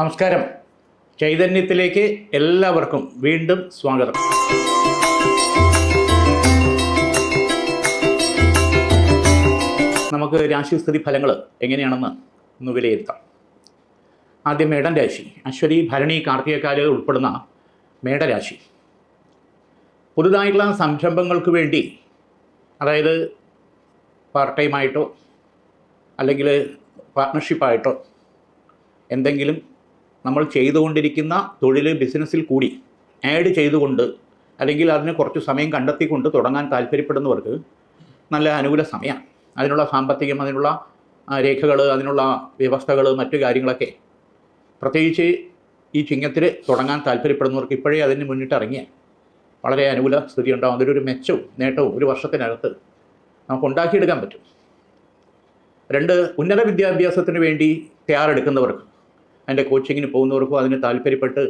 നമസ്കാരം. ചൈതന്യത്തിലേക്ക് എല്ലാവർക്കും വീണ്ടും സ്വാഗതം. നമുക്ക് രാശിസ്ഥിതി ഫലങ്ങൾ എങ്ങനെയാണെന്ന് ഒന്ന് വിലയിരുത്താം. ആദ്യം മേടൻ രാശി. അശ്വതി ഭരണി കാർത്തികക്കാൽ ഉൾപ്പെടുന്ന മേടരാശി. പുതുതായിട്ടുള്ള സംരംഭങ്ങൾക്ക് വേണ്ടി അതായത് പാർട്ട് ടൈമായിട്ടോ അല്ലെങ്കിൽ പാർട്ട്ണർഷിപ്പായിട്ടോ എന്തെങ്കിലും നമ്മൾ ചെയ്തുകൊണ്ടിരിക്കുന്ന തൊഴിൽ ബിസിനസ്സിൽ കൂടി ആഡ് ചെയ്തുകൊണ്ട് അല്ലെങ്കിൽ അതിന് കുറച്ച് സമയം കണ്ടെത്തിക്കൊണ്ട് തുടങ്ങാൻ താല്പര്യപ്പെടുന്നവർക്ക് നല്ല അനുകൂല സമയമാണ്. അതിനുള്ള സാമ്പത്തികം അതിനുള്ള രേഖകൾ അതിനുള്ള വ്യവസ്ഥകൾ മറ്റു കാര്യങ്ങളൊക്കെ പ്രത്യേകിച്ച് ഈ ചിങ്ങത്തിൽ തുടങ്ങാൻ താല്പര്യപ്പെടുന്നവർക്ക് ഇപ്പോഴേ അതിന് മുന്നിട്ട് ഇറങ്ങിയാൽ വളരെ അനുകൂല സ്ഥിതി ഉണ്ടാകും അതിലൊരു മെച്ചവും നേട്ടവും ഒരു വർഷത്തിനകത്ത് നമുക്ക് ഉണ്ടാക്കിയെടുക്കാൻ പറ്റും. രണ്ട് ഉന്നത വിദ്യാഭ്യാസത്തിന് വേണ്ടി തയ്യാറെടുക്കുന്നവർക്ക് അതിന്റെ കോച്ചിങ്ങിന് പോകുന്നവർക്കോ അതിന് താല്പര്യപ്പെട്ട്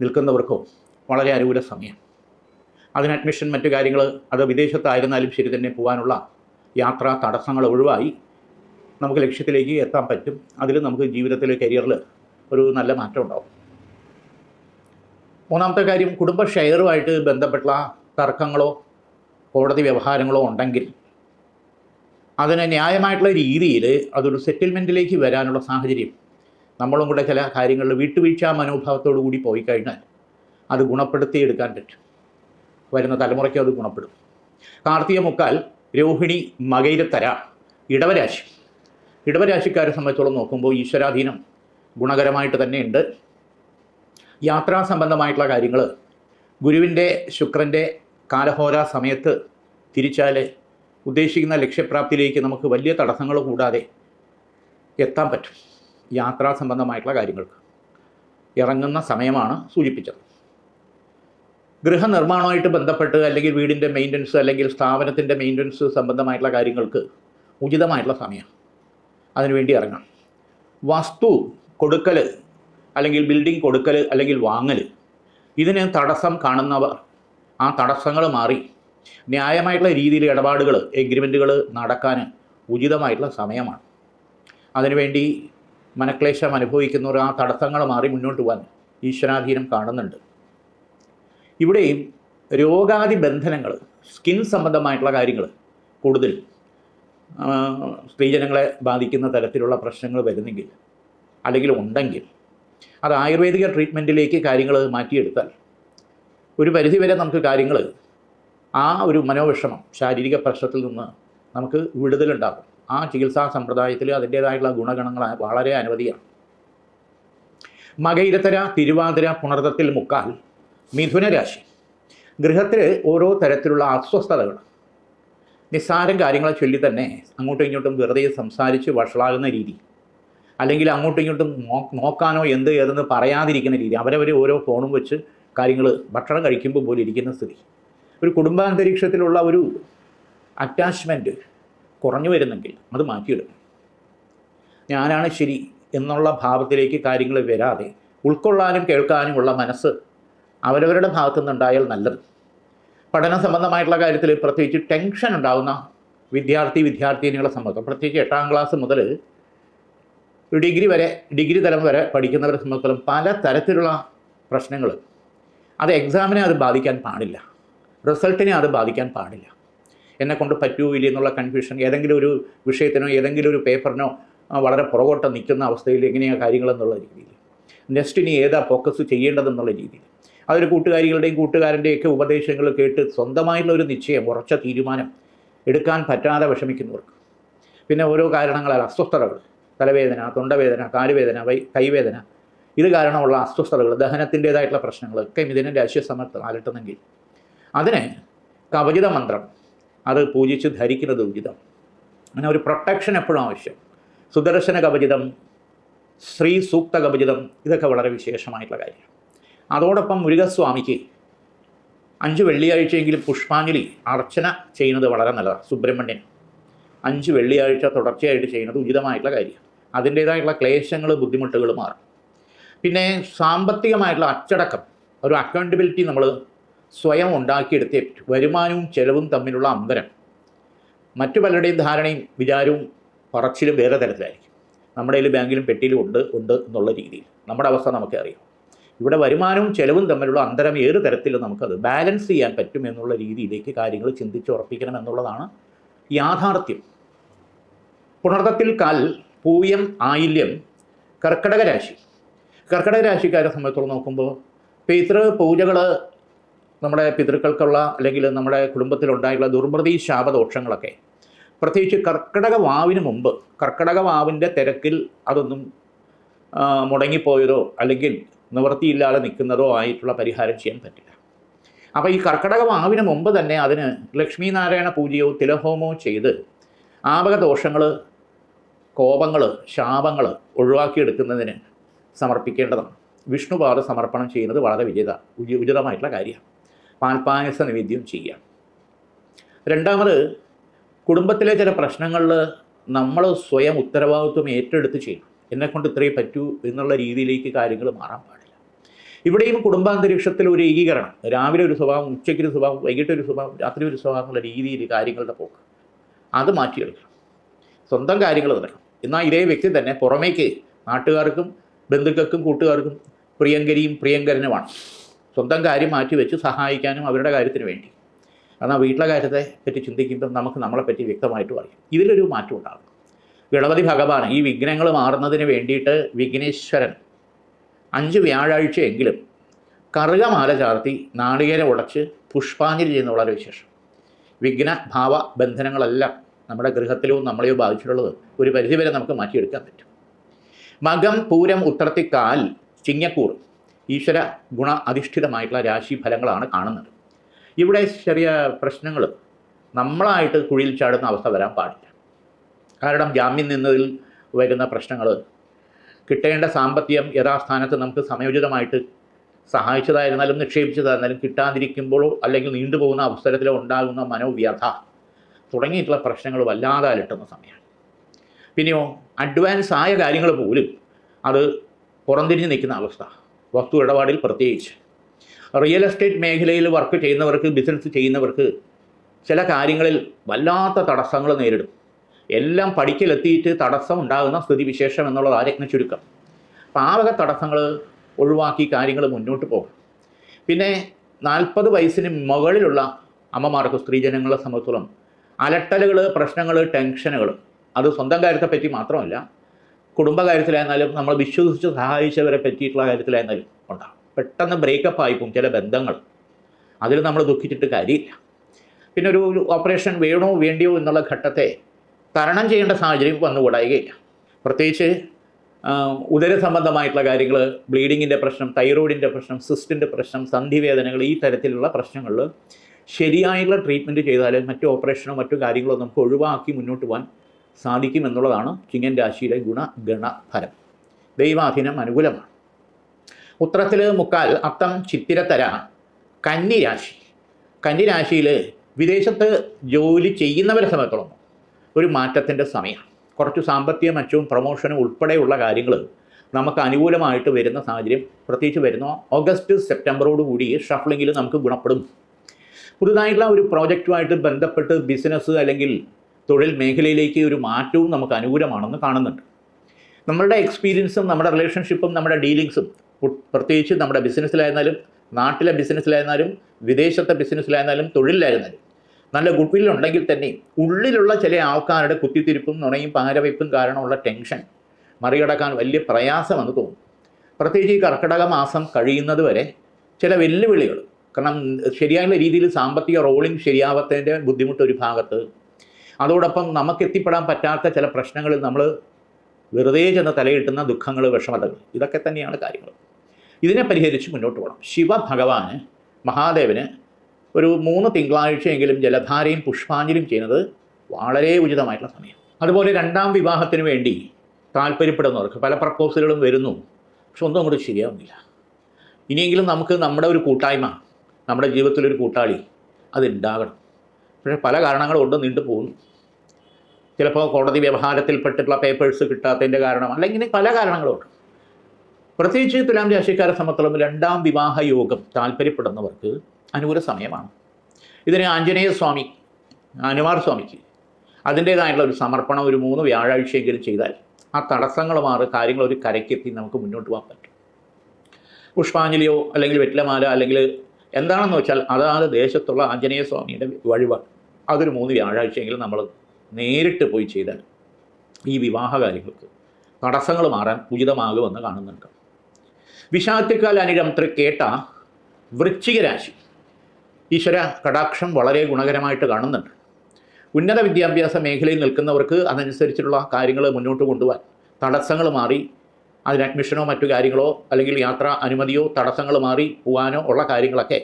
നിൽക്കുന്നവർക്കോ വളരെ അനുകൂല സമയം. അതിന് അഡ്മിഷൻ മറ്റു കാര്യങ്ങൾ അത് വിദേശത്തായിരുന്നാലും ശരി തന്നെ പോകാനുള്ള യാത്രാ തടസ്സങ്ങൾ ഒഴിവായി നമുക്ക് ലക്ഷ്യത്തിലേക്ക് എത്താൻ പറ്റും. അതിൽ നമുക്ക് ജീവിതത്തിൽ കരിയറിൽ ഒരു നല്ല മാറ്റം ഉണ്ടാവും. മൂന്നാമത്തെ കാര്യം കുടുംബ ഷെയറുമായിട്ട് ബന്ധപ്പെട്ട തർക്കങ്ങളോ കോടതി വ്യവഹാരങ്ങളോ ഉണ്ടെങ്കിൽ അതിന് ന്യായമായിട്ടുള്ള രീതിയിൽ അതൊരു സെറ്റിൽമെന്റിലേക്ക് വരാനുള്ള സാഹചര്യം നമ്മളും കൂടെ ചില കാര്യങ്ങളിൽ വിട്ടുവീഴ്ച മനോഭാവത്തോടു കൂടി പോയി കഴിഞ്ഞാൽ അത് ഗുണപ്പെടുത്തിയെടുക്കാൻ പറ്റും. വരുന്ന തലമുറയ്ക്ക് അത് ഗുണപ്പെടും. കാർത്തിക മുക്കാൽ രോഹിണി മകയിരത്തര ഇടവരാശി. ഇടവരാശിക്കാരെ സംബന്ധിച്ചോളം നോക്കുമ്പോൾ ഈശ്വരാധീനം ഗുണകരമായിട്ട് തന്നെയുണ്ട്. യാത്രാ സംബന്ധമായിട്ടുള്ള കാര്യങ്ങൾ ഗുരുവിന്റെ ശുക്രന്റെ കാലഹോര സമയത്ത് തിരിച്ചാൽ ഉദ്ദേശിക്കുന്ന ലക്ഷ്യപ്രാപ്തിയിലേക്ക് നമുക്ക് വലിയ തടസ്സങ്ങൾ കൂടാതെ എത്താൻ പറ്റും. യാത്രാ സംബന്ധമായിട്ടുള്ള കാര്യങ്ങൾക്ക്. ഇറങ്ങുന്ന സമയമാണ് സൂചിപ്പിച്ചത്. ഗൃഹനിർമ്മാണമായിട്ട് ബന്ധപ്പെട്ട് അല്ലെങ്കിൽ വീടിന്റെ മെയിന്റനൻസ് അല്ലെങ്കിൽ സ്ഥാപനത്തിന്റെ മെയിന്റനൻസ് സംബന്ധമായിട്ടുള്ള കാര്യങ്ങൾക്ക് ഉചിതമായിട്ടുള്ള സമയം. അതിനുവേണ്ടി ഇറങ്ങണം. വസ്തു കൊടുക്കൽ അല്ലെങ്കിൽ ബിൽഡിംഗ് കൊടുക്കൽ അല്ലെങ്കിൽ വാങ്ങൽ ഇതിന് തടസ്സം കാണുന്നവർ ആ തടസ്സങ്ങൾ മാറി ന്യായമായിട്ടുള്ള രീതിയിൽ ഇടപാടുകൾ എഗ്രിമെന്റുകൾ നടക്കാൻ ഉചിതമായിട്ടുള്ള സമയമാണ്. അതിനുവേണ്ടി മനക്ലേശം അനുഭവിക്കുന്നവർ ആ തടസ്സങ്ങൾ മാറി മുന്നോട്ട് പോകാൻ ഈശ്വരാധീനം കാണുന്നുണ്ട്. ഇവിടെയും രോഗാദി ബന്ധനങ്ങൾ സ്കിൻ സംബന്ധമായിട്ടുള്ള കാര്യങ്ങൾ കൂടുതൽ സ്ത്രീജനങ്ങളെ ബാധിക്കുന്ന തരത്തിലുള്ള പ്രശ്നങ്ങൾ വരുന്നെങ്കിൽ അല്ലെങ്കിൽ ഉണ്ടെങ്കിൽ അത് ആയുർവേദിക ട്രീറ്റ്മെന്റിലേക്ക് കാര്യങ്ങൾ മാറ്റിയെടുത്താൽ ഒരു പരിധിവരെ നമുക്ക് കാര്യങ്ങൾ ആ ഒരു മനോവിഷമം ശാരീരിക പ്രശ്നത്തിൽ നിന്ന് നമുക്ക് വിടുതലുണ്ടാകും. ആ ചികിത്സാ സമ്പ്രദായത്തിൽ അതിന്റേതായിട്ടുള്ള ഗുണഗണങ്ങൾ വളരെ അനവധിയാണ്. മകയിരത്തര തിരുവാതിര പുണർത്തത്തിൽ മുക്കാൽ മിഥുനരാശി ഗൃഹത്തിൽ ഓരോ തരത്തിലുള്ള അസ്വസ്ഥതകൾ. നിസ്സാരം കാര്യങ്ങളെ ചൊല്ലി തന്നെ അങ്ങോട്ടും ഇങ്ങോട്ടും വെറുതെ സംസാരിച്ച് വഷളാകുന്ന രീതി. അല്ലെങ്കിൽ അങ്ങോട്ടും ഇങ്ങോട്ടും നോക്കാനോ എന്ത് ഏതെന്ന് പറയാതിരിക്കുന്ന രീതി. അവരവർ ഓരോ ഫോണും വെച്ച് കാര്യങ്ങൾ ഭക്ഷണം കഴിക്കുമ്പോൾ പോലെ ഇരിക്കുന്ന സ്ഥിതി. ഒരു കുടുംബാന്തരീക്ഷത്തിലുള്ള ഒരു അറ്റാച്ച്മെന്റ് കുറഞ്ഞു വരുന്നെങ്കിൽ അത് മാറ്റിയിടും ഞാനാണ് ശരി എന്നുള്ള ഭാവത്തിലേക്ക് കാര്യങ്ങൾ വരാതെ ഉൾക്കൊള്ളാനും കേൾക്കാനുമുള്ള മനസ്സ് അവരവരുടെ ഭാഗത്തു നിന്നുണ്ടായാൽ നല്ലത്. പഠന സംബന്ധമായിട്ടുള്ള കാര്യത്തിൽ പ്രത്യേകിച്ച് ടെൻഷൻ ഉണ്ടാകുന്ന വിദ്യാർത്ഥി വിദ്യാർത്ഥിനികളെ സംബന്ധിച്ച് പ്രത്യേകിച്ച് എട്ടാം ക്ലാസ് മുതൽ ഡിഗ്രി വരെ ഡിഗ്രി തലം വരെ പഠിക്കുന്നവരെ സംബന്ധിച്ചിടത്തോളം പല തരത്തിലുള്ള പ്രശ്നങ്ങൾ. അത് എക്സാമിനെ അത് ബാധിക്കാൻ പാടില്ല. റിസൾട്ടിനെ അത് ബാധിക്കാൻ പാടില്ല. എന്നെ കൊണ്ട് പറ്റുമോ ഇല്ല എന്നുള്ള കൺഫ്യൂഷൻ ഏതെങ്കിലും ഒരു വിഷയത്തിനോ ഏതെങ്കിലും ഒരു പേപ്പറിനോ വളരെ പുറകോട്ട് നിൽക്കുന്ന അവസ്ഥയിൽ എങ്ങനെയാണ് കാര്യങ്ങളെന്നുള്ള രീതിയിൽ. നെക്സ്റ്റ് ഇനി ഏതാ ഫോക്കസ് ചെയ്യേണ്ടതെന്നുള്ള രീതിയിൽ. അതൊരു കൂട്ടുകാരികളുടെയും കൂട്ടുകാരന്റെയൊക്കെ ഉപദേശങ്ങൾ കേട്ട് സ്വന്തമായിട്ടുള്ള ഒരു നിശ്ചയം ഉറച്ച തീരുമാനം എടുക്കാൻ പറ്റാതെ വിഷമിക്കുന്നവർക്ക്. പിന്നെ ഓരോ കാരണങ്ങളാൽ അസ്വസ്ഥതകൾ തലവേദന തൊണ്ടവേദന കാലുവേദന വൈ കൈവേദന ഇത് കാരണമുള്ള അസ്വസ്ഥതകൾ ദഹനത്തിന്റേതായിട്ടുള്ള പ്രശ്നങ്ങളൊക്കെ ഇതിനെ രാശിയ സമയത്ത് അലട്ടുന്നെങ്കിൽ. അതിന് കവചിത മന്ത്രം അത് പൂജിച്ച് ധരിക്കുന്നത് ഉചിതം അങ്ങനെ ഒരു പ്രൊട്ടക്ഷൻ എപ്പോഴും ആവശ്യം. സുദർശന കവചിതം ശ്രീ സൂക്ത കവചിതം ഇതൊക്കെ വളരെ വിശേഷമായിട്ടുള്ള കാര്യമാണ് അതോടൊപ്പം മുരുകസ്വാമിക്ക് അഞ്ച് വെള്ളിയാഴ്ചയെങ്കിലും പുഷ്പാഞ്ജലി അർച്ചന ചെയ്യുന്നത് വളരെ നല്ലതാണ് സുബ്രഹ്മണ്യൻ. അഞ്ച് വെള്ളിയാഴ്ച തുടർച്ചയായിട്ട് ചെയ്യുന്നത് ഉചിതമായിട്ടുള്ള കാര്യമാണ്. അതിന്റേതായിട്ടുള്ള ക്ലേശങ്ങൾ ബുദ്ധിമുട്ടുകൾ മാറും. പിന്നെ സാമ്പത്തികമായിട്ടുള്ള അച്ചടക്കം ഒരു അക്കൗണ്ടബിലിറ്റി നമ്മൾ സ്വയം ഉണ്ടാക്കിയെടുത്ത വരുമാനവും ചെലവും തമ്മിലുള്ള അന്തരം. മറ്റു പലരുടെയും ധാരണയും വിചാരവും പറച്ചിലും വേറെ തരത്തിലായിരിക്കും. നമ്മുടെ കയ്യിൽ ബാങ്കിലും പെട്ടിയിലും ഉണ്ട് ഉണ്ട് എന്നുള്ള രീതിയിൽ. നമ്മുടെ അവസ്ഥ നമുക്കറിയാം ഇവിടെ വരുമാനവും ചെലവും തമ്മിലുള്ള അന്തരം ഏത് തരത്തിൽ നമുക്കത് ബാലൻസ് ചെയ്യാൻ പറ്റും എന്നുള്ള രീതിയിലേക്ക് കാര്യങ്ങൾ ചിന്തിച്ചുറപ്പിക്കണം എന്നുള്ളതാണ് യാഥാർത്ഥ്യം. പുണർത്തത്തിൽ കാൽ പൂയം ആയില്യം കർക്കടക രാശി. കർക്കടക രാശിക്കാരെ സംബന്ധിച്ചോളം നോക്കുമ്പോൾ പിതൃ പൂജകൾ നമ്മുടെ പിതൃക്കൾക്കുള്ള അല്ലെങ്കിൽ നമ്മുടെ കുടുംബത്തിലുണ്ടായിട്ടുള്ള ദുർമൃതി ശാപദോഷങ്ങളൊക്കെ. പ്രത്യേകിച്ച് കർക്കിടക വാവിന് മുമ്പ് കർക്കിടക വാവിന്റെ തിരക്കിൽ അതൊന്നും മുടങ്ങിപ്പോയതോ അല്ലെങ്കിൽ നിവൃത്തിയില്ലാതെ നിൽക്കുന്നതോ ആയിട്ടുള്ള പരിഹാരം ചെയ്യാൻ പറ്റില്ല. അപ്പോൾ ഈ കർക്കിടക വാവിന് മുമ്പ് തന്നെ അതിന് ലക്ഷ്മീനാരായണ പൂജയോ തിലഹോമോ ചെയ്ത് ആപക ദോഷങ്ങൾ കോപങ്ങൾ ശാപങ്ങൾ ഒഴിവാക്കിയെടുക്കുന്നതിന് സമർപ്പിക്കേണ്ടതാണ്. വിഷ്ണുപാദ സമർപ്പണം ചെയ്യുന്നത് വളരെ ഉചി ഉചിതമായിട്ടുള്ള കാര്യമാണ്. പാൽപ്പായസ നിവേദ്യം ചെയ്യാം. രണ്ടാമത് കുടുംബത്തിലെ ചില പ്രശ്നങ്ങളിൽ നമ്മൾ സ്വയം ഉത്തരവാദിത്വം ഏറ്റെടുത്ത് ചെയ്യണം. എന്നെക്കൊണ്ട് ഇത്രയും പറ്റൂ എന്നുള്ള രീതിയിലേക്ക് കാര്യങ്ങൾ മാറാൻ പാടില്ല. ഇവിടെയും കുടുംബാന്തരീക്ഷത്തിൽ ഒരു ഏകീകരണം. രാവിലെ ഒരു സ്വഭാവം ഉച്ചയ്ക്ക് ഒരു സ്വഭാവം വൈകിട്ട് ഒരു സ്വഭാവം രാത്രി ഒരു സ്വഭാവം എന്നുള്ള രീതിയിൽ കാര്യങ്ങളുടെ പോക്ക്. അത് മാറ്റിയെടുക്കണം സ്വന്തം കാര്യങ്ങൾ നടക്കണം. എന്നാൽ ഇതേ വ്യക്തി തന്നെ പുറമേക്ക് നാട്ടുകാർക്കും ബന്ധുക്കൾക്കും കൂട്ടുകാർക്കും പ്രിയങ്കരിയും പ്രിയങ്കരനുമാണ്. സ്വന്തം കാര്യം മാറ്റി വെച്ച് സഹായിക്കാനും അവരുടെ കാര്യത്തിന് വേണ്ടി. കാരണം വീട്ടിലെ കാര്യത്തെ പറ്റി ചിന്തിക്കുമ്പോൾ നമുക്ക് നമ്മളെ പറ്റി വ്യക്തമായിട്ട് പറയും. ഇതിലൊരു മാറ്റം ഉണ്ടാകും ഗണപതി ഭഗവാൻ ഈ വിഘ്നങ്ങൾ മാറുന്നതിന് വേണ്ടിയിട്ട് വിഘ്നേശ്വരൻ അഞ്ച് വ്യാഴാഴ്ചയെങ്കിലും കറുകമാല ചാർത്തി നാളികേരം ഉടച്ച് പുഷ്പാഞ്ജലി ചെയ്യുന്ന വളരെ വിശേഷം. വിഘ്ന ഭാവ ബന്ധനങ്ങളെല്ലാം നമ്മുടെ ഗൃഹത്തിലും നമ്മളെയോ ബാധിച്ചിട്ടുള്ളത് ഒരു പരിധിവരെ നമുക്ക് മാറ്റിയെടുക്കാൻ പറ്റും. മകം പൂരം ഉത്രത്തിക്കാൽ ചിങ്ങക്കൂർ ഈശ്വര ഗുണ അധിഷ്ഠിതമായിട്ടുള്ള രാശി ഫലങ്ങളാണ് കാണുന്നത്. ഇവിടെ ചെറിയ പ്രശ്നങ്ങൾ നമ്മളായിട്ട് കുഴിയിൽ ചാടുന്ന അവസ്ഥ വരാൻ പാടില്ല. കാരണം ജാമ്യം നിന്നതിൽ വരുന്ന പ്രശ്നങ്ങൾ കിട്ടേണ്ട സാമ്പത്തികം യഥാസ്ഥാനത്ത് നമുക്ക് സമയോചിതമായിട്ട് സഹായിച്ചതായിരുന്നാലും നിക്ഷേപിച്ചതായിരുന്നാലും കിട്ടാതിരിക്കുമ്പോഴോ അല്ലെങ്കിൽ നീണ്ടുപോകുന്ന അവസരത്തിലോ ഉണ്ടാകുന്ന മനോവ്യഥ തുടങ്ങിയിട്ടുള്ള പ്രശ്നങ്ങൾ വല്ലാതെ അലട്ടുന്ന സമയമാണ്. പിന്നെയോ അഡ്വാൻസ് ആയ കാര്യങ്ങൾ പോലും അത് പുറംതിരിഞ്ഞ് നിൽക്കുന്ന അവസ്ഥ. വസ്തു ഇടപാടിൽ പ്രത്യേകിച്ച്. റിയൽ എസ്റ്റേറ്റ് മേഖലയിൽ വർക്ക് ചെയ്യുന്നവർക്ക് ബിസിനസ് ചെയ്യുന്നവർക്ക് ചില കാര്യങ്ങളിൽ വല്ലാത്ത തടസ്സങ്ങൾ നേരിടും. എല്ലാം പഠിക്കലെത്തിയിട്ട് തടസ്സം ഉണ്ടാകുന്ന സ്ഥിതിവിശേഷം എന്നുള്ളത് ആരജ്ഞ ചുരുക്കം. അപ്പോൾ ആ വക തടസ്സങ്ങൾ ഒഴിവാക്കി കാര്യങ്ങൾ മുന്നോട്ട് പോകും. പിന്നെ നാൽപ്പത് വയസ്സിന് മുകളിലുള്ള അമ്മമാർക്ക് സ്ത്രീജനങ്ങളെ സംബന്ധിച്ചോളം അലട്ടലുകൾ പ്രശ്നങ്ങൾ ടെൻഷനുകൾ അത് സ്വന്തം കാര്യത്തെപ്പറ്റി മാത്രമല്ല കുടുംബകാര്യത്തിലായിരുന്നാലും നമ്മൾ വിശ്വസിച്ച് സഹായിച്ചവരെ പറ്റിയിട്ടുള്ള കാര്യത്തിലായിരുന്നാലും ഉണ്ടാകും പെട്ടെന്ന് ബ്രേക്കപ്പ് ആയിപ്പോവും ചില ബന്ധങ്ങൾ. അതിൽ നമ്മൾ ദുഃഖിച്ചിട്ട് കാര്യമില്ല. പിന്നെ ഒരു ഒരു ഓപ്പറേഷൻ വേണോ വേണ്ടിയോ എന്നുള്ള ഘട്ടത്തെ തരണം ചെയ്യേണ്ട സാഹചര്യം വന്നുകൂടായികയില്ല പ്രത്യേകിച്ച് ഉദര സംബന്ധമായിട്ടുള്ള കാര്യങ്ങൾ ബ്ലീഡിങ്ങിന്റെ പ്രശ്നം തൈറോയിഡിന്റെ പ്രശ്നം സിസ്റ്റിന്റെ പ്രശ്നം സന്ധിവേദനകൾ ഈ തരത്തിലുള്ള പ്രശ്നങ്ങളിൽ ശരിയായുള്ള ട്രീറ്റ്മെന്റ് ചെയ്താൽ മറ്റു ഓപ്പറേഷനോ മറ്റു കാര്യങ്ങളോ നമുക്ക് ഒഴിവാക്കി മുന്നോട്ട് പോകാൻ സാധിക്കും എന്നുള്ളതാണ് ചിങ്ങൻ രാശിയിലെ ഗുണഗണ ഫലം. ദൈവാധീനം അനുകൂലമാണ്. ഉത്തരത്തിൽ മുക്കാൽ അത്തം ചിത്തിരത്തര കന്നിരാശി കന്നിരാശിയിൽ കന്നി രാശിയിൽ വിദേശത്ത് ജോലി ചെയ്യുന്നവരെ സംബന്ധിച്ചോളം ഒരു മാറ്റത്തിന്റെ സമയമാണ് കുറച്ച് സാമ്പത്തിക മെച്ചവും പ്രൊമോഷനും ഉൾപ്പെടെയുള്ള കാര്യങ്ങൾ നമുക്ക് അനുകൂലമായിട്ട് വരുന്ന സാഹചര്യം പ്രത്യേകിച്ച് വരുന്ന ഓഗസ്റ്റ് സെപ്റ്റംബറോട് കൂടി ഷഫ്ലിങ്ങിൽ നമുക്ക് ഗുണപ്പെടും. പുതുതായിട്ടുള്ള ഒരു പ്രോജക്റ്റുമായിട്ട് ബന്ധപ്പെട്ട് ബിസിനസ് അല്ലെങ്കിൽ തൊഴിൽ മേഖലയിലേക്ക് ഒരു മാറ്റവും നമുക്ക് അനുകൂലമാണെന്ന് കാണുന്നുണ്ട്. നമ്മളുടെ എക്സ്പീരിയൻസും നമ്മുടെ റിലേഷൻഷിപ്പും നമ്മുടെ ഡീലിങ്സും പ്രത്യേകിച്ച് നമ്മുടെ ബിസിനസ്സിലായിരുന്നാലും നാട്ടിലെ ബിസിനസ്സിലായിരുന്നാലും വിദേശത്തെ ബിസിനസ്സിലായിരുന്നാലും തൊഴിലിലായിരുന്നാലും നല്ല ഗുഡ് വിൽ ഉണ്ടെങ്കിൽ തന്നെ ഉള്ളിലുള്ള ചില ആൾക്കാരുടെ കുത്തിത്തിരിപ്പും നുണയും പാരവയ്പ്പും കാരണമുള്ള ടെൻഷൻ മറികടക്കാൻ വലിയ പ്രയാസമെന്ന് തോന്നും. പ്രത്യേകിച്ച് ഈ കർക്കിടക മാസം കഴിയുന്നത് വരെ ചില വെല്ലുവിളികൾ കാരണം ശരിയായ രീതിയിൽ സാമ്പത്തിക റോളിംഗ് ശരിയാവാത്തതിന്റെ ബുദ്ധിമുട്ട് ഒരു ഭാഗത്ത് അതോടൊപ്പം നമുക്ക് എത്തിപ്പെടാൻ പറ്റാത്ത ചില പ്രശ്നങ്ങളിൽ നമ്മൾ വെറുതെ ചെന്ന് തലയിട്ടുന്ന ദുഃഖങ്ങൾ വിഷമതകൾ ഇതൊക്കെ തന്നെയാണ് കാര്യങ്ങൾ ഇതിനെ പരിഹരിച്ച് മുന്നോട്ട് പോകണം ശിവഭഗവാന് മഹാദേവന് ഒരു മൂന്ന് തിങ്കളാഴ്ചയെങ്കിലും ജലധാരയും പുഷ്പാഞ്ജലിയും ചെയ്യുന്നത് വളരെ ഉചിതമായിട്ടുള്ള സമയം. അതുപോലെ രണ്ടാം വിവാഹത്തിന് വേണ്ടി താല്പര്യപ്പെടുന്നവർക്ക് പല പ്രപ്പോസലുകളും വരുന്നു. പക്ഷെ ഒന്നും അങ്ങോട്ട് ശരിയാവുന്നില്ല. ഇനിയെങ്കിലും നമുക്ക് നമ്മുടെ ഒരു കൂട്ടായ്മ നമ്മുടെ ജീവിതത്തിലൊരു കൂട്ടാളി അതുണ്ടാകണം. പക്ഷേ പല കാരണങ്ങളും കൊണ്ട് നീണ്ടു പോകുന്നു ചിലപ്പോൾ കോടതി വ്യവഹാരത്തിൽപ്പെട്ടിട്ടുള്ള പേപ്പേഴ്സ് കിട്ടാത്തതിന്റെ കാരണം അല്ലെങ്കിൽ പല കാരണങ്ങളുണ്ട്. പ്രത്യേകിച്ച് തുലാം രാശിക്കാരെ സംബന്ധിച്ചോളം രണ്ടാം വിവാഹ യോഗം താല്പര്യപ്പെടുന്നവർക്ക് അനുകൂല സമയമാണ്. ഇതിന് ആഞ്ജനേയ സ്വാമി അനുമാർ സ്വാമിക്ക് അതിന്റേതായിട്ടുള്ള ഒരു സമർപ്പണം ഒരു മൂന്ന് വ്യാഴാഴ്ചയെങ്കിലും ചെയ്താൽ ആ തടസ്സങ്ങൾ മാറി കാര്യങ്ങൾ ഒരു കരയ്ക്കെത്തി നമുക്ക് മുന്നോട്ട് പോകാൻ പറ്റും. പുഷ്പാഞ്ജലിയോ അല്ലെങ്കിൽ വെറ്റിലമാല അല്ലെങ്കിൽ എന്താണെന്ന് വെച്ചാൽ അതാത് ദേശത്തുള്ള ആഞ്ജനേയ സ്വാമിയുടെ വഴിപാട്. അതൊരു മൂന്ന് വ്യാഴാഴ്ചയെങ്കിലും നമ്മൾ നേരിട്ട് പോയി ചെയ്താൽ ഈ വിവാഹ കാര്യങ്ങൾക്ക് തടസ്സങ്ങൾ മാറാൻ ഉചിതമാകുമെന്ന് കാണുന്നുണ്ട്. വിഷാത്തിക്കാൽ തൃക്കേട്ട വൃശ്ചിക രാശി ഈശ്വര കടാക്ഷം വളരെ ഗുണകരമായിട്ട് കാണുന്നുണ്ട്. ഉന്നത വിദ്യാഭ്യാസ മേഖലയിൽ നിൽക്കുന്നവർക്ക് അതനുസരിച്ചിട്ടുള്ള കാര്യങ്ങൾ മുന്നോട്ട് കൊണ്ടുപോകാൻ തടസ്സങ്ങൾ മാറി അതിന് അഡ്മിഷനോ മറ്റു കാര്യങ്ങളോ അല്ലെങ്കിൽ യാത്രാ അനുമതിയോ തടസ്സങ്ങൾ മാറി പോകാനോ ഉള്ള കാര്യങ്ങളൊക്കെ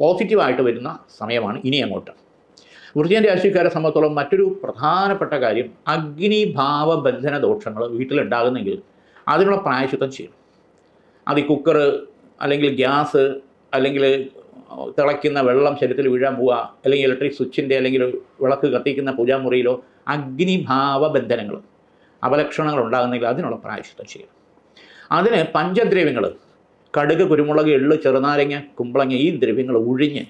പോസിറ്റീവായിട്ട് വരുന്ന സമയമാണ് ഇനി അങ്ങോട്ട്. വൃശ്ചികൻ രാശിക്കാരെ സംബന്ധിച്ചോളം മറ്റൊരു പ്രധാനപ്പെട്ട കാര്യം അഗ്നിഭാവ ബന്ധന ദോഷങ്ങൾ വീട്ടിലുണ്ടാകുന്നെങ്കിൽ അതിനുള്ള പ്രായശുദ്ധം ചെയ്യണം. അത് ഈ കുക്കർ അല്ലെങ്കിൽ ഗ്യാസ് അല്ലെങ്കിൽ തിളയ്ക്കുന്ന വെള്ളം ശരീരത്തിൽ വീഴാൻ പോവുക അല്ലെങ്കിൽ ഇലക്ട്രിക് സ്വിച്ചിന്റെ അല്ലെങ്കിൽ വിളക്ക് കത്തിക്കുന്ന പൂജാമുറിയിലോ അഗ്നിഭാവ ബന്ധനങ്ങൾ അപലക്ഷണങ്ങൾ ഉണ്ടാകുന്നെങ്കിൽ അതിനുള്ള പ്രായശുദ്ധം ചെയ്യണം. അതിന് പഞ്ചദ്രവ്യങ്ങൾ കടുക് കുരുമുളക് എള്ള് ചെറുനാരങ്ങ കുമ്പളങ്ങ ഈ ദ്രവ്യങ്ങൾ ഒഴിഞ്ഞ്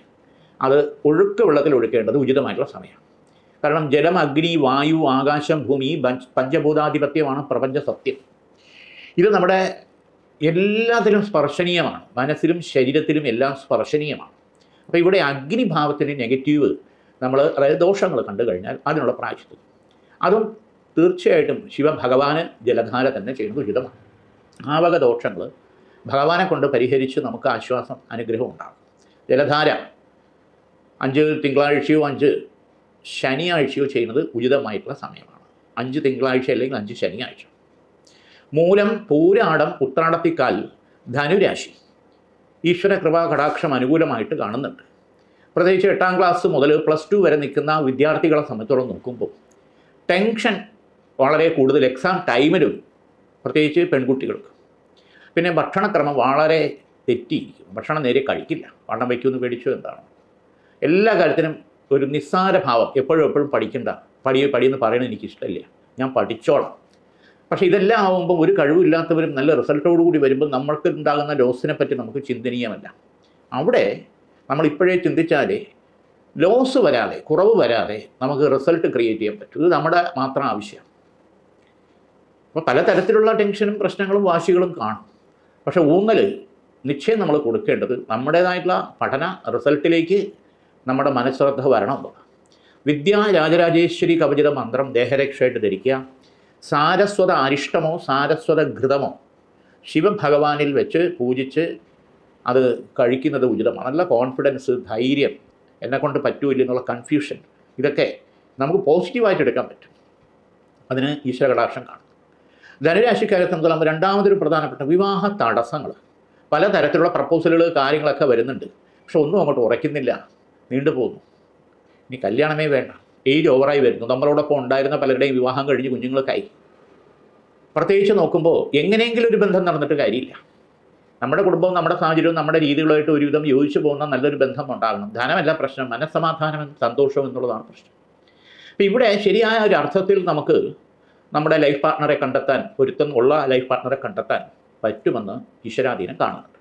അത് ഒഴുക്ക് വെള്ളത്തിൽ ഒഴുക്കേണ്ടത് ഉചിതമായിട്ടുള്ള സമയമാണ്. കാരണം ജലം അഗ്നി വായു ആകാശം ഭൂമി പഞ്ചഭൂതാധിപത്യമാണ് പ്രപഞ്ച സത്യം. ഇത് നമ്മുടെ എല്ലാത്തിലും സ്പർശനീയമാണ്. മനസ്സിലും ശരീരത്തിലും എല്ലാം സ്പർശനീയമാണ്. അപ്പോൾ ഇവിടെ അഗ്നിഭാവത്തിന് നെഗറ്റീവ് നമ്മൾ അതായത് ദോഷങ്ങൾ കണ്ടു കഴിഞ്ഞാൽ അതിനുള്ള പ്രായശ്യത്തിൽ അതും തീർച്ചയായിട്ടും ശിവഭഗവാന് ജലധാര തന്നെ ചെയ്യുന്നത് ഉചിതമാണ്. ആ വക ദോഷങ്ങൾ ഭഗവാനെ കൊണ്ട് പരിഹരിച്ച് നമുക്ക് ആശ്വാസം അനുഗ്രഹം ഉണ്ടാകും. ജലധാര അഞ്ച് തിങ്കളാഴ്ചയോ അഞ്ച് ശനിയാഴ്ചയോ ചെയ്യുന്നത് ഉചിതമായിട്ടുള്ള സമയമാണ്. അഞ്ച് തിങ്കളാഴ്ച അല്ലെങ്കിൽ അഞ്ച് ശനിയാഴ്ച. മൂലം പൂരാടം ഉത്രാടത്തിക്കാൽ ധനുരാശി ഈശ്വര കൃപാ കടാക്ഷം അനുകൂലമായിട്ട് കാണുന്നുണ്ട്. പ്രത്യേകിച്ച് എട്ടാം ക്ലാസ് മുതൽ പ്ലസ് ടു വരെ നിൽക്കുന്ന വിദ്യാർത്ഥികളെ സംബന്ധിച്ചോളം നോക്കുമ്പോൾ ടെൻഷൻ വളരെ കൂടുതൽ എക്സാം ടൈമിലും പ്രത്യേകിച്ച് പെൺകുട്ടികൾക്ക്. പിന്നെ ഭക്ഷണക്രമം വളരെ തെറ്റിയിരിക്കും ഭക്ഷണം നേരെ കഴിക്കില്ല. വണ്ണം വയ്ക്കുമെന്ന് പേടിച്ചോ എന്താണ്? എല്ലാ കാര്യത്തിനും ഒരു നിസ്സാര ഭാവം എപ്പോഴും എപ്പോഴും പഠിക്കണ്ട. പടി പടിയെന്ന് പറയുന്നത് എനിക്കിഷ്ടമില്ല. ഞാൻ പഠിച്ചോളാം. പക്ഷേ ഇതെല്ലാം ആവുമ്പോൾ ഒരു കഴിവില്ലാത്തവരും നല്ല റിസൾട്ടോടുകൂടി വരുമ്പോൾ നമ്മൾക്ക് ഉണ്ടാകുന്ന ലോസിനെ പറ്റി നമുക്ക് ചിന്തനീയമല്ല. അവിടെ നമ്മൾ ഇപ്പോഴേ ചിന്തിച്ചാലേ ലോസ് വരാതെ കുറവ് വരാതെ നമുക്ക് റിസൾട്ട് ക്രിയേറ്റ് ചെയ്യാൻ പറ്റും. ഇത് നമ്മുടെ മാത്രം ആവശ്യമാണ്. അപ്പോൾ പലതരത്തിലുള്ള ടെൻഷനും പ്രശ്നങ്ങളും വാശികളും കാണും. പക്ഷേ ഊന്നൽ നിശ്ചയം നമ്മൾ കൊടുക്കേണ്ടത് നമ്മുടേതായിട്ടുള്ള പഠന റിസൾട്ടിലേക്ക് നമ്മുടെ മനഃശ്രദ്ധ വരണം. വിദ്യാ രാജരാജേശ്വരി കവചിത മന്ത്രം ദേഹരക്ഷയായിട്ട് ധരിക്കുക. സാരസ്വത അരിഷ്ടമോ സാരസ്വത ഘൃതമോ ശിവഭഗവാനിൽ വെച്ച് പൂജിച്ച് അത് കഴിക്കുന്നത് ഉചിതമാണ്. നല്ല കോൺഫിഡൻസ് ധൈര്യം എന്നെക്കൊണ്ട് പറ്റൂല്ല എന്നുള്ള കൺഫ്യൂഷൻ ഇതൊക്കെ നമുക്ക് പോസിറ്റീവായിട്ട് എടുക്കാൻ പറ്റും. അതിന് ഈശ്വര കടാക്ഷം കാണും ധനുരാശിക്കാരെ സംബന്ധിച്ചിടത്തോളം രണ്ടാമതൊരു പ്രധാനപ്പെട്ട വിവാഹ തടസ്സങ്ങൾ. പലതരത്തിലുള്ള പ്രപ്പോസലുകൾ കാര്യങ്ങളൊക്കെ വരുന്നുണ്ട്. പക്ഷെ ഒന്നും അങ്ങോട്ട് ഉറയ്ക്കുന്നില്ല. നീണ്ടുപോകുന്നു. ഇനി കല്യാണമേ വേണ്ട. ഏജ് ഓവറായി വരുന്നു. നമ്മളോടൊപ്പം ഉണ്ടായിരുന്ന പലരുടെയും വിവാഹം കഴിഞ്ഞ് കുഞ്ഞുങ്ങൾക്കായി. പ്രത്യേകിച്ച് നോക്കുമ്പോൾ എങ്ങനെയെങ്കിലും ഒരു ബന്ധം നടന്നിട്ട് കാര്യമില്ല. നമ്മുടെ കുടുംബവും നമ്മുടെ സാഹചര്യവും നമ്മുടെ രീതികളുമായിട്ട് ഒരുവിധം യോജിച്ചു പോകുന്ന നല്ലൊരു ബന്ധം ഉണ്ടാകണം. ധനമല്ല പ്രശ്നം മനസ്സമാധാനം സന്തോഷം എന്നുള്ളതാണ് പ്രശ്നം. അപ്പം ഇവിടെ ശരിയായ ഒരു അർത്ഥത്തിൽ നമുക്ക് നമ്മുടെ ലൈഫ് പാർട്ട്ണറെ കണ്ടെത്താൻ പൊരുത്തം ഉള്ള ലൈഫ് പാർട്ട്ണറെ കണ്ടെത്താൻ പറ്റുമെന്ന് ഈശ്വരാധീനം കാണുന്നുണ്ട്.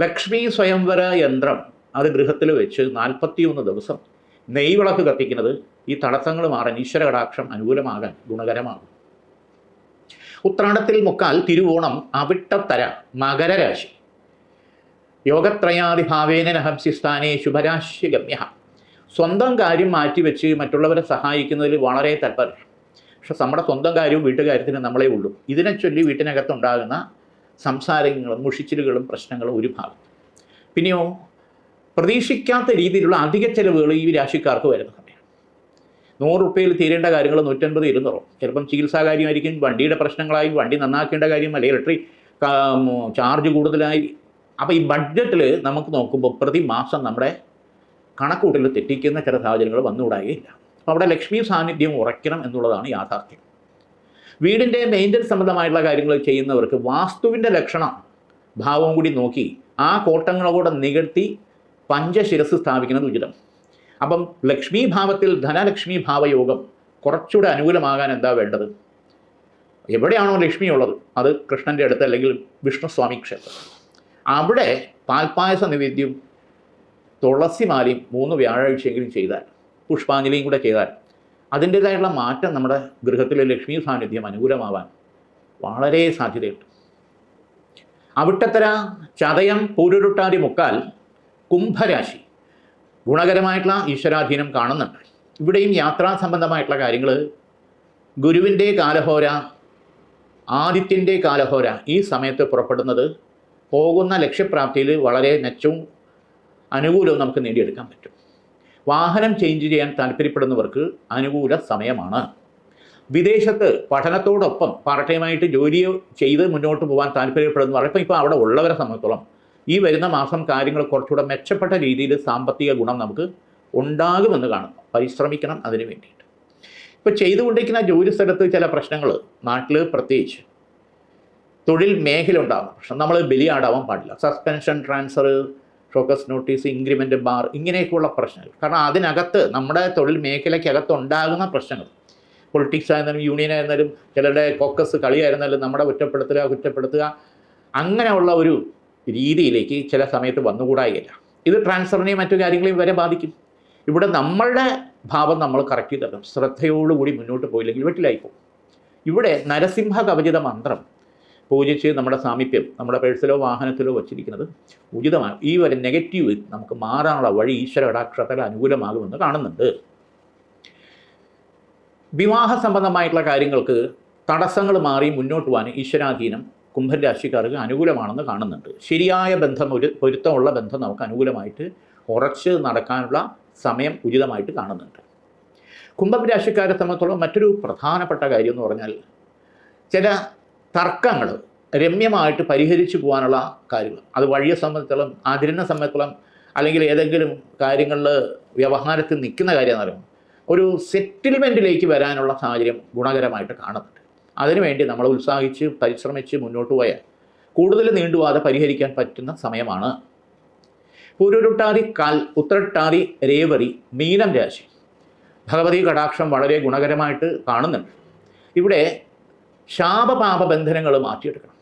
ലക്ഷ്മി സ്വയംവര യന്ത്രം അത് ഗൃഹത്തിൽ വെച്ച് നാൽപ്പത്തിയൊന്ന് ദിവസം നെയ്വിളക്ക് കത്തിക്കുന്നത് ഈ തടസ്സങ്ങൾ മാറാൻ ഈശ്വര കടാക്ഷം അനുകൂലമാകാൻ ഗുണകരമാകും. ഉത്രാടത്തിൽ മുക്കാൽ തിരുവോണം അവിട്ടത്തര മകരരാശി. യോഗത്രയാദിഭാവേന ശുഭരാശ്യഗമ്യ ശുഭരാശി ഗമ്യ സ്വന്തം കാര്യം മാറ്റിവെച്ച് മറ്റുള്ളവരെ സഹായിക്കുന്നതിൽ വളരെ തൽപരം പക്ഷെ നമ്മുടെ സ്വന്തം കാര്യവും വീട്ടുകാര്യത്തിന് നമ്മളെ ഉള്ളൂ. ഇതിനെ ചൊല്ലി വീട്ടിനകത്തുണ്ടാകുന്ന സംസാരങ്ങളും മുഷിച്ചിലുകളും പ്രശ്നങ്ങളും ഒരു ഭാഗം പിന്നെയോ പ്രതീക്ഷിക്കാത്ത രീതിയിലുള്ള അധിക ചെലവുകൾ ഈ രാശിക്കാർക്ക് വരുന്ന സമയം നൂറ് റുപ്യയിൽ തീരേണ്ട കാര്യങ്ങൾ നൂറ്റൻപത് ഇരുന്നൂറോ. ചിലപ്പം ചികിത്സാ കാര്യമായിരിക്കും വണ്ടിയുടെ പ്രശ്നങ്ങളായി വണ്ടി നന്നാക്കേണ്ട കാര്യം അല്ലെങ്കിൽ ഇലക്ട്രിക് ചാർജ് കൂടുതലായി. അപ്പോൾ ഈ ബഡ്ജറ്റിൽ നമുക്ക് നോക്കുമ്പോൾ പ്രതിമാസം നമ്മുടെ കണക്കൂട്ടിൽ തെറ്റിക്കുന്ന ചില സാഹചര്യങ്ങൾ വന്നുകൂടായില്ല. അപ്പോൾ അവിടെ ലക്ഷ്മി സാന്നിധ്യം ഉറയ്ക്കണം എന്നുള്ളതാണ് യാഥാർത്ഥ്യം. വീടിന്റെ മെയിന്റനൻസ് സംബന്ധമായിട്ടുള്ള കാര്യങ്ങൾ ചെയ്യുന്നവർക്ക് വാസ്തുവിന്റെ ലക്ഷണം ഭാവം കൂടി നോക്കി ആ കോട്ടങ്ങളോടെ നികഴ്ത്തി പഞ്ചശിരസ് സ്ഥാപിക്കുന്നത് ഉചിതം. അപ്പം ലക്ഷ്മി ഭാവത്തിൽ ധനലക്ഷ്മി ഭാവയോഗം കുറച്ചുകൂടെ അനുകൂലമാകാൻ എന്താ വേണ്ടത്? എവിടെയാണോ ലക്ഷ്മി ഉള്ളത്? അത് കൃഷ്ണന്റെ അടുത്ത് അല്ലെങ്കിൽ വിഷ്ണുസ്വാമി ക്ഷേത്രം. അവിടെ പാൽപ്പായസ നിവേദ്യം തുളസിമാലയും മൂന്ന് വ്യാഴാഴ്ചയെങ്കിലും ചെയ്താൽ പുഷ്പാഞ്ജലിയും കൂടെ ചെയ്താൽ അതിന്റേതായുള്ള മാറ്റം നമ്മുടെ ഗൃഹത്തിലെ ലക്ഷ്മി സാന്നിധ്യം അനുകൂലമാവാൻ വളരെ സാധ്യതയുണ്ട്. അവിട്ടത്തര ചതയം പൂരുരുട്ടാതി മുക്കാൽ കുംഭരാശി. ഗുണകരമായിട്ടുള്ള ഈശ്വരാധീനം കാണുന്നുണ്ട്. ഇവിടെയും യാത്രാ സംബന്ധമായിട്ടുള്ള കാര്യങ്ങൾ ഗുരുവിന്റെ കാലഹോര ആദിത്യന്റെ കാലഹോര ഈ സമയത്ത് പുറപ്പെടുന്നത് പോകുന്ന ലക്ഷ്യപ്രാപ്തിയിൽ വളരെ മെച്ചവും അനുകൂലവും നമുക്ക് നേടിയെടുക്കാൻ പറ്റും. വാഹനം ചേഞ്ച് ചെയ്യാൻ താല്പര്യപ്പെടുന്നവർക്ക് അനുകൂല സമയമാണ്. വിദേശത്ത് പഠനത്തോടൊപ്പം പാർട്ട് ടൈമായിട്ട് ജോലി ചെയ്ത് മുന്നോട്ട് പോകാൻ താല്പര്യപ്പെടുന്നവർ ഇപ്പം ഇപ്പോൾ അവിടെ ഉള്ളവരെ സംബന്ധിച്ചോളം ഈ വരുന്ന മാസം കാര്യങ്ങൾ കുറച്ചുകൂടെ മെച്ചപ്പെട്ട രീതിയിൽ സാമ്പത്തിക ഗുണം നമുക്ക് ഉണ്ടാകുമെന്ന് കാണുന്നു. പരിശ്രമിക്കണം അതിന് വേണ്ടിയിട്ട്. ഇപ്പോൾ ചെയ്തുകൊണ്ടിരിക്കുന്ന ജോലി സ്ഥലത്ത് ചില പ്രശ്നങ്ങൾ നാട്ടിൽ പ്രത്യേകിച്ച് തൊഴിൽ മേഖല ഉണ്ടാകുന്ന പ്രശ്നം നമ്മൾ ബലിയാടാവാൻ പാടില്ല. Suspension transfer show cause notice increment bar ഇങ്ങനെയൊക്കെയുള്ള പ്രശ്നങ്ങൾ. കാരണം അതിനകത്ത് നമ്മുടെ തൊഴിൽ മേഖലയ്ക്കകത്ത് ഉണ്ടാകുന്ന പ്രശ്നങ്ങൾ. പൊളിറ്റിക്സ് ആയിരുന്നാലും യൂണിയൻ ആയിരുന്നാലും ചിലരുടെ കോക്കസ് കളിയായിരുന്നാലും നമ്മുടെ കുറ്റപ്പെടുത്തുക കുറ്റപ്പെടുത്തുക അങ്ങനെയുള്ള ഒരു രീതിയിലേക്ക് ചില സമയത്ത് വന്നുകൂടായില്ല. ഇത് ട്രാൻസ്ഫറിനെയും മറ്റു കാര്യങ്ങളെയും വരെ ബാധിക്കും. ഇവിടെ നമ്മളുടെ ഭാവം നമ്മൾ കറക്റ്റ് ചെയ്ത് തരണം. ശ്രദ്ധയോടുകൂടി മുന്നോട്ട് പോയില്ലെങ്കിൽ വീട്ടിലായിപ്പോകും ഇവിടെ നരസിംഹ കവചിത മന്ത്രം പൂജിച്ച് നമ്മുടെ സാമീപ്യം നമ്മുടെ പേഴ്സിലോ വാഹനത്തിലോ വച്ചിരിക്കുന്നത് ഉചിതമാണ്. ഈ ഒരു നെഗറ്റീവ് നമുക്ക് മാറാനുള്ള വഴി ഈശ്വര കടാക്ഷത്തിൽ അനുകൂലമാകുമെന്ന് കാണുന്നുണ്ട്. വിവാഹ സംബന്ധമായിട്ടുള്ള കാര്യങ്ങൾക്ക് തടസ്സങ്ങൾ മാറി മുന്നോട്ട് പോകാൻ ഈശ്വരാധീനം കുംഭൻ രാശിക്കാർക്ക് അനുകൂലമാണെന്ന് കാണുന്നുണ്ട്. ശരിയായ ബന്ധം ഒരു പൊരുത്തമുള്ള ബന്ധം നമുക്ക് അനുകൂലമായിട്ട് ഉറച്ച് നടക്കാനുള്ള സമയം ഉചിതമായിട്ട് കാണുന്നുണ്ട്. കുംഭം രാശിക്കാരെ സംബന്ധിച്ചോളം മറ്റൊരു പ്രധാനപ്പെട്ട കാര്യം എന്ന് പറഞ്ഞാൽ ചില തർക്കങ്ങൾ രമ്യമായിട്ട് പരിഹരിച്ചു പോകാനുള്ള കാര്യങ്ങൾ. അത് വഴിയെ സംബന്ധിച്ചോളം അതിരിനെ സംബന്ധിച്ചോളം അല്ലെങ്കിൽ ഏതെങ്കിലും കാര്യങ്ങളിൽ വ്യവഹാരത്തിൽ നിൽക്കുന്ന കാര്യം എന്ന് പറയുമ്പോൾ ഒരു സെറ്റിൽമെന്റിലേക്ക് വരാനുള്ള സാഹചര്യം ഗുണകരമായിട്ട് കാണുന്നുണ്ട്. അതിനുവേണ്ടി നമ്മൾ ഉത്സാഹിച്ച് പരിശ്രമിച്ച് മുന്നോട്ട് പോയാൽ കൂടുതൽ നീണ്ടുപോകാതെ പരിഹരിക്കാൻ പറ്റുന്ന സമയമാണ്. പൂരുരുട്ടാതി കാൽ ഉത്രട്ടാതി രേവറി മീനം രാശി. ഭഗവതി കടാക്ഷം വളരെ ഗുണകരമായിട്ട് കാണുന്നുണ്ട്. ഇവിടെ ശാപപാപ ബന്ധനങ്ങൾ മാറ്റിയെടുക്കണം.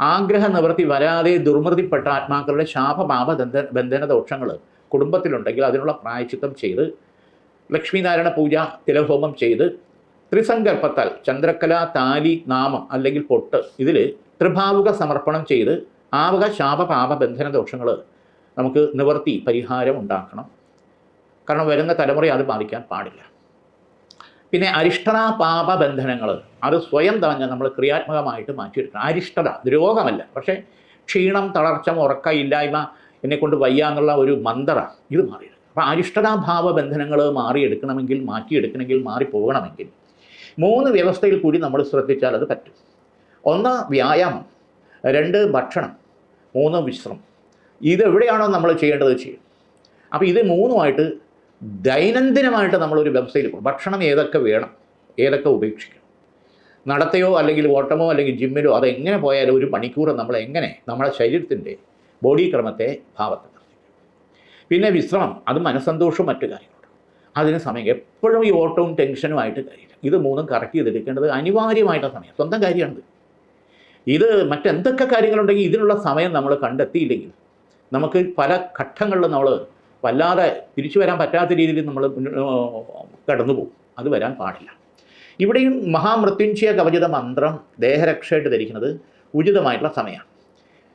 ആഗ്രഹ നിവൃത്തി വരാതെ ദുർമൃതിപ്പെട്ട ആത്മാക്കളുടെ ശാപപാപ ബന്ധ ബന്ധന ദോഷങ്ങൾ കുടുംബത്തിലുണ്ടെങ്കിൽ അതിനുള്ള പ്രായച്ചിത്തം ചെയ്ത് ലക്ഷ്മീനാരായണ പൂജ തിലഹോമം ചെയ്ത് ത്രിസങ്കല്പത്താൽ ചന്ദ്രക്കല താലി നാമം അല്ലെങ്കിൽ പൊട്ട് ഇതിൽ ത്രിഭാവുക സമർപ്പണം ചെയ്ത് ആവക ശാപപാപ ബന്ധന ദോഷങ്ങൾ നമുക്ക് നിവർത്തി പരിഹാരം ഉണ്ടാക്കണം. കാരണം വരുന്ന തലമുറയെ അത് ബാധിക്കാൻ പാടില്ല. പിന്നെ അരിഷ്ടത പാപ ബന്ധനങ്ങൾ അത് സ്വയം തന്നെ നമ്മൾ ക്രിയാത്മകമായിട്ട് മാറ്റിയെടുക്കണം. അരിഷ്ടത രോഗമല്ല പക്ഷേ ക്ഷീണം തളർച്ച ഉറക്കമില്ലായ്മ എന്നെക്കൊണ്ട് വയ്യ എന്നുള്ള ഒരു മന്ത്ര ഇത് മാറിയെടുക്കും അപ്പോൾ അരിഷ്ടതാഭാവ ബന്ധനങ്ങൾ മാറിയെടുക്കണമെങ്കിൽ മാറ്റിയെടുക്കണമെങ്കിൽ മാറിപ്പോകണമെങ്കിൽ മൂന്ന് വ്യവസ്ഥയിൽ കൂടി നമ്മൾ ശ്രദ്ധിച്ചാൽ അത് പറ്റും. ഒന്ന് വ്യായാമം രണ്ട് ഭക്ഷണം മൂന്ന് വിശ്രമം. ഇതെവിടെയാണോ നമ്മൾ ചെയ്യേണ്ടത് ചെയ്യും അപ്പോൾ ഇത് മൂന്നുമായിട്ട് ദൈനംദിനമായിട്ട് നമ്മളൊരു വ്യവസ്ഥയിൽ ഭക്ഷണം ഏതൊക്കെ വേണം ഏതൊക്കെ ഉപേക്ഷിക്കണം. നടത്തയോ അല്ലെങ്കിൽ ഓട്ടമോ അല്ലെങ്കിൽ ജിമ്മിലോ അതെങ്ങനെ പോയാലും ഒരു മണിക്കൂർ നമ്മൾ എങ്ങനെ നമ്മുടെ ശരീരത്തിന്റെ ബോഡി ക്രമത്തെ ഭാവത്തിൽ പിന്നെ വിശ്രമം അത് മനസ്സന്തോഷവും മറ്റു കാര്യങ്ങളുണ്ട് അതിന് സമയം എപ്പോഴും ഈ ഓട്ടവും ടെൻഷനുമായിട്ട് കാര്യമില്ല ഇത് മൂന്നും കറക്റ്റ് ചെയ്തെടുക്കേണ്ടത് അനിവാര്യമായിട്ടുള്ള സമയം. സ്വന്തം കാര്യമാണിത്. ഇത് മറ്റെന്തൊക്കെ കാര്യങ്ങളുണ്ടെങ്കിൽ ഇതിനുള്ള സമയം നമ്മൾ കണ്ടെത്തിയില്ലെങ്കിൽ നമുക്ക് പല ഘട്ടങ്ങളിലും നമ്മൾ വല്ലാതെ തിരിച്ചു വരാൻ പറ്റാത്ത രീതിയിൽ നമ്മൾ കടന്നു പോകും. അത് വരാൻ പാടില്ല. ഇവിടെയും മഹാമൃത്യുഞ്ജയ കവചിത മന്ത്രം ദേഹരക്ഷയായിട്ട് ധരിക്കുന്നത് ഉചിതമായിട്ടുള്ള സമയമാണ്.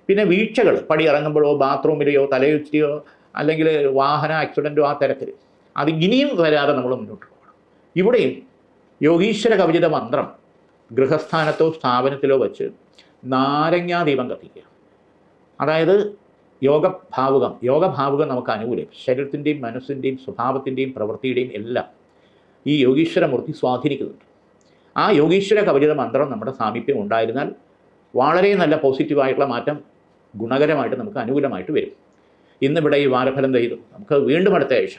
പിന്നെ വീഴ്ചകൾ പടി ഇറങ്ങുമ്പോഴോ ബാത്റൂമിലെയോ തലയുച്ചിയോ അല്ലെങ്കിൽ വാഹന ആക്സിഡന്റോ ആ തരത്തിൽ. അത് ഇനിയും വരാതെ നമ്മൾ മുന്നോട്ട് പോകണം. ഇവിടെയും യോഗീശ്വര കവചിത മന്ത്രം ഗൃഹസ്ഥാനത്തോ സ്ഥാപനത്തിലോ വെച്ച് നാരങ്ങാദീപം കത്തിക്കുക. അതായത് യോഗഭാവുകം യോഗഭാവുകം നമുക്ക് അനുകൂലം. ശരീരത്തിന്റെയും മനസ്സിന്റെയും സ്വഭാവത്തിന്റെയും പ്രവൃത്തിയുടെയും എല്ലാം ഈ യോഗീശ്വരമൂർത്തി സ്വാധീനിക്കുന്നുണ്ട്. ആ യോഗീശ്വര കവചിത മന്ത്രം നമ്മുടെ സാമീപ്യം ഉണ്ടായിരുന്നാൽ വളരെ നല്ല പോസിറ്റീവായിട്ടുള്ള മാറ്റം ഗുണകരമായിട്ട് നമുക്ക് അനുകൂലമായിട്ട് വരും. ഇന്നിവിടെ ഈ വാരഫലം ചെയ്തു നമുക്ക് വീണ്ടും അടുത്ത ആഴ്ച